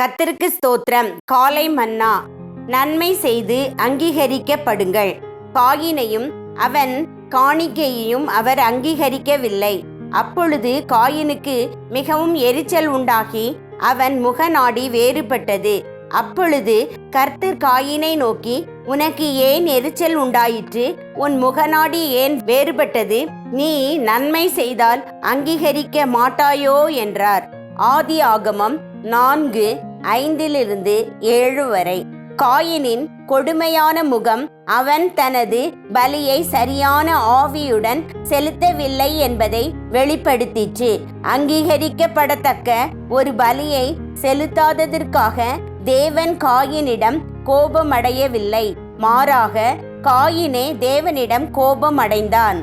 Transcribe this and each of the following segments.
கத்திற்கு ஸ்தோத்திரம். காலை மன்னா. நன்மை செய்து அங்கீகரிக்கப்படுங்கள். காயினையும் அவன் காணிக்கையையும் அவர் அங்கீகரிக்கவில்லை. அப்பொழுது காயினுக்கு மிகவும் எரிச்சல் உண்டாகி அவன் முகநாடி வேறுபட்டது. அப்பொழுது கர்த்தர் காயினை நோக்கி உனக்கு ஏன் எரிச்சல் உண்டாயிற்று? உன் முகநாடி ஏன் வேறுபட்டது? நீ நன்மை செய்தால் அங்கீகரிக்க மாட்டாயோ? என்றார். ஆதி ஆகமம் நான்கு ஐந்திலிருந்து ஏழு வரை. காயினின் கொடுமையான முகம் அவன் தனது பலியை சரியான ஆவியுடன் செலுத்தவில்லை என்பதை வெளிப்படுத்திற்று. அங்கீகரிக்கப்படத்தக்க ஒரு பலியை செலுத்தாததற்காக தேவன் காயினிடம் கோபமடையவில்லை. மாறாக காயினே தேவனிடம் கோபமடைந்தான்.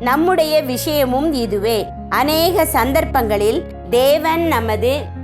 நம்முடைய விஷயமும் இதுவே. அநேக சந்தர்ப்பங்களில் தேவன் நமது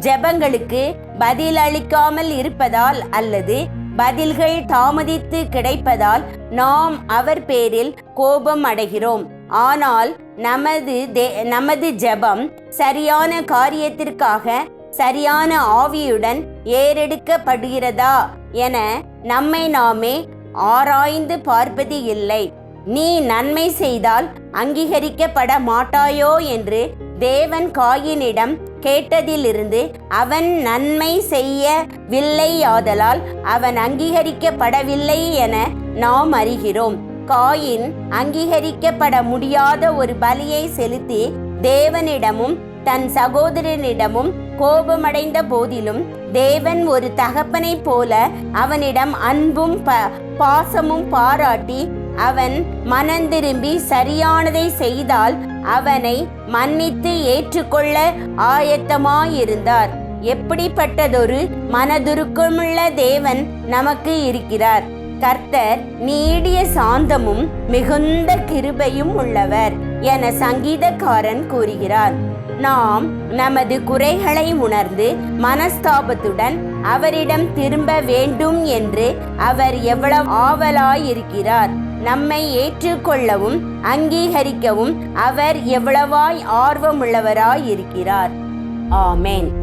ஜெபங்களுக்கு பதிலளிக்காமல் இருப்பதால் அல்லது பதில்கள் தாமதித்து கிடைப்பதால் நாம் அவர் பேரில் கோபம் அடைகிறோம். ஆனால் நமது தே நமது ஜெபம் சரியான காரியத்திற்காக சரியான ஆவியுடன் ஏறெடுக்கப்படுகிறதா என நம்மை நாமே ஆராய்ந்து பார்ப்பது இல்லை. நீ நன்மை செய்தால் அங்கீகரிக்கப்பட மாட்டாயோ என்று தேவன் காயினிடம் கேட்டதிலிருந்து அவன் நன்மை செய்யவில்லையாதலால் அவன் அங்கீகரிக்கப்படவில்லை என நாம் அறிகிறோம். காயின் அங்கீகரிக்கப்பட முடியாத ஒரு பலியை செலுத்தி தேவனிடமும் தன் சகோதரனிடமும் கோபமடைந்த போதிலும் தேவன் ஒரு தகப்பனைப் போல அவனிடம் அன்பும் ப பாசமும் பாராட்டி அவன் மனந்திரும்பி சரியானதை செய்தால் அவனை மன்னித்து ஏற்றுக்கொள்ள ஆயத்தமாயிருந்தார். எப்படிப்பட்டதொரு மனதுருக்கமுள்ள தேவன் நமக்கு இருக்கிறார். கர்த்தர் நீடிய சாந்தமும் மிகுந்த கிருபையும் உள்ளவர் என சங்கீதக்காரன் கூறுகிறார். நாம் நமது குறைகளை உணர்ந்து மனஸ்தாபத்துடன் அவரிடம் திரும்ப வேண்டும் என்று அவர் எவ்வளவு ஆவலாயிருக்கிறார். நம்மை ஏற்றுக்கொள்ளவும் அங்கீகரிக்கவும் அவர் எவ்வளவாய் ஆர்வமுள்ளவராயிருக்கிறார். ஆமேன்.